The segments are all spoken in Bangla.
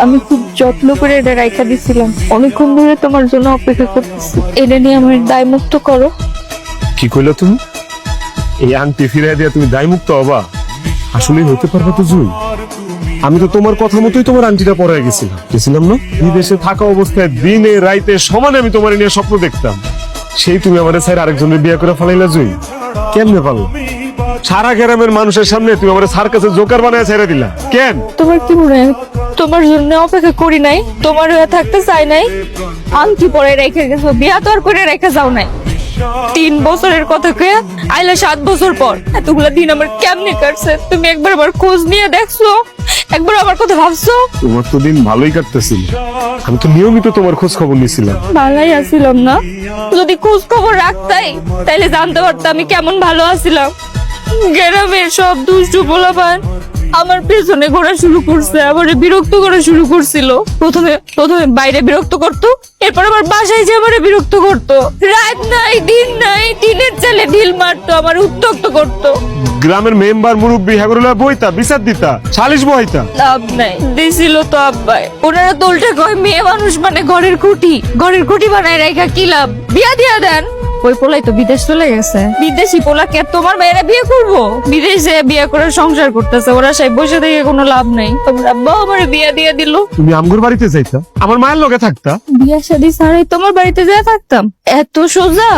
আমি খুব যত্ন করে এটা রাইখা দিছিলাম। অনেকক্ষণ ধরে তোমার জন্য অপেক্ষা করতেছি। এটা নিয়ে আমার দায় মুক্ত করো। কি কইলা তুমি? এই আংটি ফিরাই দিয়া তুমি দায়মুক্ত হবা? আসলে হতে পারবে তো জুই। আমি তো তোমার কথা মতোই তোমার আংটিটা পরে গেছিলাম। গেছিলাম না? বিদেশে থাকা অবস্থায় দিনে, রাইতে, সমানে আমি তোমার নিয়ে স্বপ্ন দেখতাম। সেই তুমি আমার স্যার আরেকজনের বিয়ে করে ফেলাইলা জুই। কেমনে পারল? সারা গ্রামের মানুষের সামনে তুমি আমার কাছে জোকার বানায় ছেড়ে দিলা। কেন? তোমার কি মনে হয়? তোমার জন্য অপেক্ষা করি নাই তোমার হয়ে থাকতে চাই নাই। আংটি পরে রেখে গেছো বিয়া তো আর করে রেখে যাও নাই। তিন বছরের কথা কে আইলে সাত বছর পর। এতগুলা দিন আমার কেমনে কাটছে? তুমি একবার আমার খোঁজ নিয়ে দেখছ? একবার আমার কথা ভাবছ? তোমার তো দিন ভালোই কাটতেছিল। আমি তো নিয়মিত তোমার খোঁজ খবর নিয়েছিলাম। ভালোই আছিলাম না। যদি খোঁজ খবর রাখতাই তাইলে জানতে পারতাম আমি কেমন ভালো আছিলাম। গ্রামের সব দুষ্টু পোলাপান আমার পেছনে ঘোরা শুরু করছে আবার বিরক্ত করা শুরু করছিল। প্রথমে প্রথমে বাইরে বিরক্ত করতো এরপর আবার বাসায় যে আমার বিরক্ত করতো। রাত নাই দিন নাই দিনের চালে ঢিল মারতো আমার উত্তক্ত করতো। গ্রামের মেম্বার মুরব্বী হাগুরুলা বইতা বিচার দিতা সালিশ বইতা লাভ নাই দিছিল তো আব্বাই। ওনারা তো উল্টে কয় মেয়ে মানুষ মানে ঘরের খুঁটি। ঘরের খুঁটি বানায় রেখা কি লাভ? বিয়া দিয়া দেন। ওই পোলাই তো বিদেশ চলে গেছে। বিদেশি পোলা কে তোমার মেয়েরা বিয়ে করব? বিদেশে বিয়ে করে সংসার করতেছে ওরা সেই বসে থেকে কোনো লাভ নেই। তোমার আব্বা আমার বিয়া দিয়ে দিল। তুমি আমগুর বাড়িতে যাইতা? আমার মায়ের লগে থাকতা? বিয়ে শাদী ছাড়াই তোমার বাড়িতে যা থাকতাম। এত সোজা?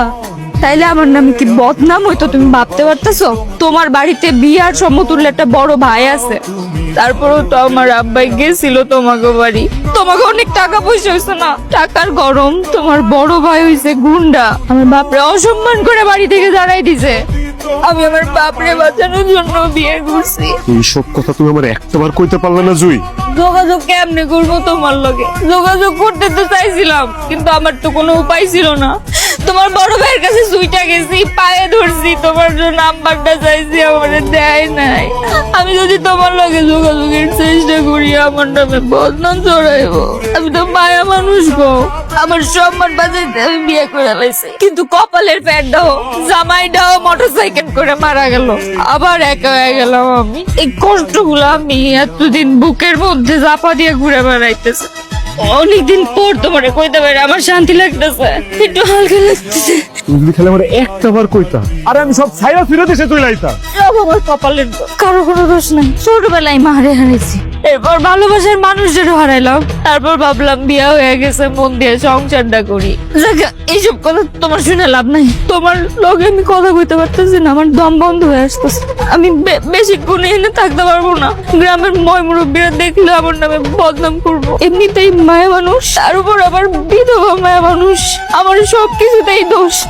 তাইলে আমার নামে কি বদনাম হইতো তুমি ভাবতে পারতেছো? তোমার বাড়িতে বিয়ার সমতুল্য একটা বড় ভাই আছে। তারপরেও তো আমার আব্বাই গেছিল তোমাকে বাড়ি। তোমাকে অনেক টাকা পয়সা হয়েছে না? টাকার গরম তোমার বড় ভাই হয়েছে গুন্ডা। আমার বাপরে অসম্মান করে বাড়ি থেকে দাঁড়াই দিছে। আমি আমার বাপরে বাঁচানোর জন্য বিয়ে করছি। এই সব কথা তুমি আমার একটাবার কইতে পারলে না জুই। যোগাযোগ কেমনে করব তোমার লগে? যোগাযোগ করতে তো চাইছিলাম কিন্তু আমার তো কোনো উপায় ছিল না। তোমার বড় ভাইয়ের কাছে সুইটা গেছি, পায়ে ধরছি, তোমার জন্য নাম্বারটা চাইছি, আমার দেয় নাই। আমি যদি তোমার লগে যোগাযোগের চেষ্টা করি, আমার নামে বদনাম চড়াইবো আমি তো মায়া মানুষ গো। আমার সম্মান বাজাইতে আমি বিয়ে করে লাইছি কিন্তু কপালের প্যান্টটাও, জামাইটাও মোটরসাইকেল করে মারা গেল। আবার একা হয়ে গেলাম আমি। এই কষ্টগুলো আমি এতদিন বুকের মধ্যে চাপা দিয়ে ঘুরে বেড়াইতেছে। অনেকদিন পর তোমারে কইতে পারে আমার শান্তি লাগতেছে। একটু হালকা লাগতেছে। তুমি যদি খেলে আমার একটাবার কইতা। আর আমি সব ছাইরা ফিরে দেশে তুই লাইতা। আমার কপালের। কারও কোনো দোষ নাই। ছোটবেলায় মারে হারেছি হারাইছি। এরপর ভালোবাসার মানুষদেরও হারাইলাম। তারপর ভাবলাম বিয়া হয়ে গেছে, মন দিয়ে সংসারটা করি। এইসব কথা তোমার শুনে লাভ নাই। তোমার লগে আমি কথা কইতে পারতেছি না, আমার দম বন্ধ হয়ে আসতেছে। আমি বে- বেশিক্ষণ এনে থাকতে পারব না। গ্রামের ময় মুরব্বীরা দেখলে আমার নামে বদনাম করব। এমনিতেই মায়া মানুষ, তার উপর আবার বিধবা মায়া মানুষ। আমার সব কিছুতেই দোষ।